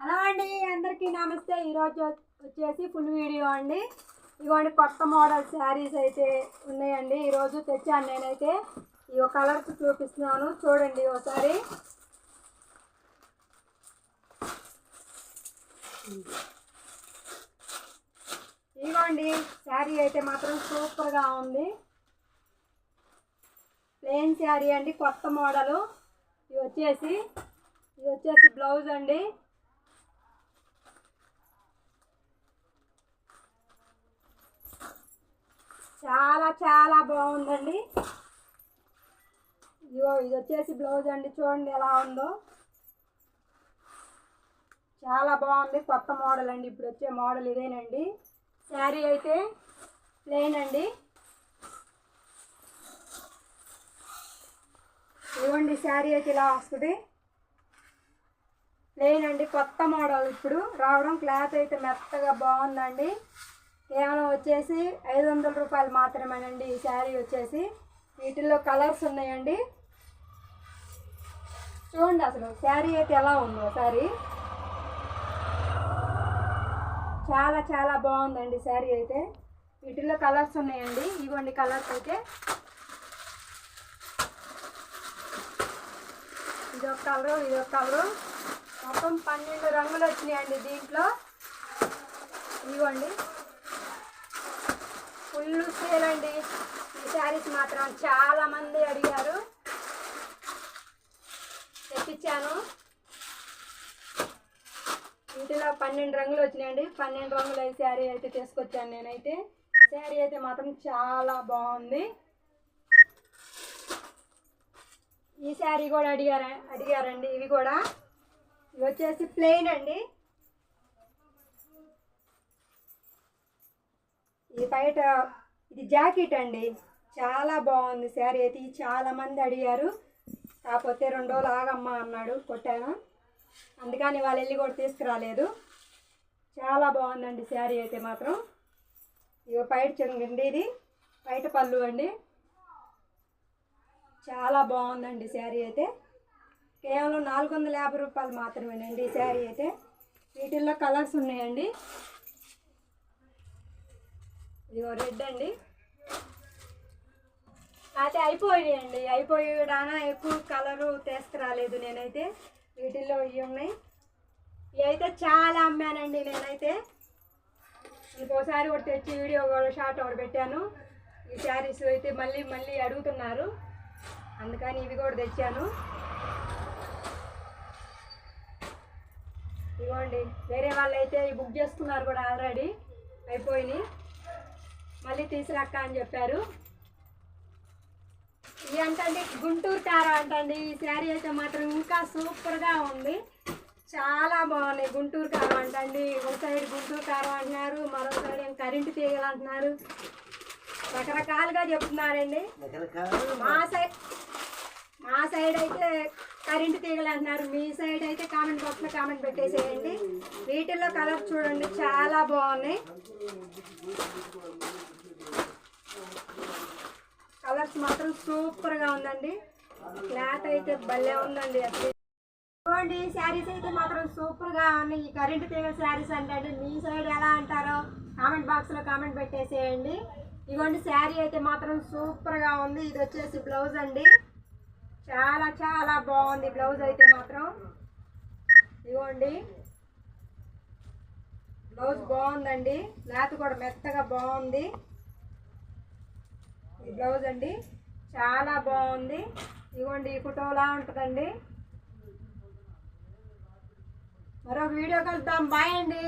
Hello అండి అందరికీ నమస్తే. ఈరోజు వచ్చేసి ఫుల్ వీడియో అండి. ఇదిగోండి కొత్త మోడల్ శారీస్ అయితే ఉన్నాయండి. ఈరోజు తెచ్చాను నేనైతే. ఈ కలర్స్ చూపిస్తున్నాను. చూడండి ఒకసారి ఇదిగోండి శారీ అయితే మాత్రం సూపర్గా ఉంది. ప్లెయిన్ శారీ అండి కొత్త మోడలు ఇది వచ్చేసి ఇది వచ్చేసి బ్లౌజ్ అండి. చాలా చాలా బాగుందండి. ఇదిగో ఇది వచ్చేసి బ్లౌజ్ అండి. చూడండి ఎలా ఉందో. చాలా బాగుంది. కొత్త మోడల్ అండి. ఇప్పుడు వచ్చే మోడల్ ఇదేనండి. శారీ అయితే ప్లెయిన్ అండి. ఇవ్వండి శారీ అయితే ఇలా వస్తుంది. ప్లెయిన్ అండి. కొత్త మోడల్ ఇప్పుడు. రావడం క్లాత్ అయితే మెత్తగా బాగుందండి. కేవలం వచ్చేసి ఐదు వందల రూపాయలు మాత్రమేనండి ఈ శారీ వచ్చేసి. వీటిల్లో కలర్స్ ఉన్నాయండి. చూడండి అసలు శారీ అయితే ఎలా ఉందో శారీ చాలా చాలా బాగుందండి శారీ అయితే. వీటిల్లో కలర్స్ ఉన్నాయండి. ఇవ్వండి కలర్స్ అయితే. ఇదొక కలరు ఇదొక కలరు. మొత్తం పన్నెండు రంగులు వచ్చినాయండి దీంట్లో. ఇవ్వండి. ఫుల్ సేల్ అండి. ఈ శారీస్ మాత్రం చాలా మంది అడిగారు. తెప్పించాను. వీటిలో పన్నెండు రంగులు వచ్చినాయండి. పన్నెండు రంగులు ఈ శారీ అయితే తీసుకొచ్చాను నేనైతే. శారీ అయితే మాత్రం చాలా బాగుంది. ఈ శారీ కూడా అడిగారా అడిగారండి ఇవి కూడా. ఇవి వచ్చేసి ప్లెయిన్ అండి. ఇది బయట ఇది జాకెట్ అండి. చాలా బాగుంది శారీ అయితే. ఇది చాలా మంది అడిగారు. కాకపోతే రెండు రోజులు ఆగమ్మా అన్నాడు కొట్టాను. అందుకని వాళ్ళు వెళ్ళి కూడా తీసుకురాలేదు. చాలా బాగుందండి శారీ అయితే మాత్రం. ఇవి బయట చెంగండి ఇది బయట పళ్ళు అండి. చాలా బాగుందండి శారీ అయితే. కేవలం నాలుగు వందల యాభై రూపాయలు మాత్రమేనండి ఈ శారీ అయితే. వీటిల్లో కలర్స్ ఉన్నాయండి. ఇదిగో రెడ్ అండి. అయితే అయిపోయాయండి అయిపోయాడాన ఎక్కువ కలరు తీసుకురాలేదు నేనైతే. వీటిల్లో ఇవి ఉన్నాయి. ఇవి అయితే చాలా అమ్మానండి నేనైతే. ఇంకోసారి ఒకటి తెచ్చి వీడియో షార్ట్ ఒకటి పెట్టాను. ఈ శారీస్ అయితే మళ్ళీ మళ్ళీ అడుగుతున్నారు. అందుకని ఇవి కూడా తెచ్చాను. ఇవ్వండి వేరే వాళ్ళు అయితే బుక్ చేసుకున్నారు కూడా ఆల్రెడీ. అయిపోయినాయి. మళ్ళీ తీసుకురక్క అని చెప్పారు. ఇది అంటండి గుంటూరు కారం అంటండి. ఈ శారీ అయితే మాత్రం ఇంకా సూపర్గా ఉంది. చాలా బాగున్నాయి. గుంటూరు కారం అంటండి. ఒక సైడ్ గుంటూరు కారం అంటున్నారు మరో సైడ్ ఏం కరెంటు తీగలు అంటున్నారు. రకరకాలుగా చెప్తున్నారండి. మా సైడ్ మా సైడ్ అయితే కరెంటు తీగలు అంటున్నారు. మీ సైడ్ అయితే కామెంట్ బాక్స్లో కామెంట్ పెట్టేసేయండి. వీటిల్లో కలర్ చూడండి. చాలా బాగున్నాయి. కలర్స్ మాత్రం సూపర్గా ఉందండి. క్లాత్ అయితే భలే ఉందండి అసలు. చూడండి శారీస్ అయితే మాత్రం సూపర్గా ఉన్నాయి. ఈ కరెంటు తీగల శారీస్ అంటే మీ సైడ్ ఎలా అంటారో కామెంట్ బాక్స్లో కామెంట్ పెట్టేసేయండి. ఇదిగోండి శారీ అయితే మాత్రం సూపర్గా ఉంది. ఇది వచ్చేసి బ్లౌజ్ అండి. చాలా చాలా బాగుంది బ్లౌజ్ అయితే మాత్రం. ఇదిగోండి బ్లౌజ్ బాగుందండి. క్లాత్ కూడా మెత్తగా బాగుంది. ఈ బ్లౌజ్ అండి చాలా బాగుంది. ఇదిగోండి ఈ ఫోటోలా ఉంటుందండి. మరొక వీడియో కలుద్దాం. బాయ్ అండి.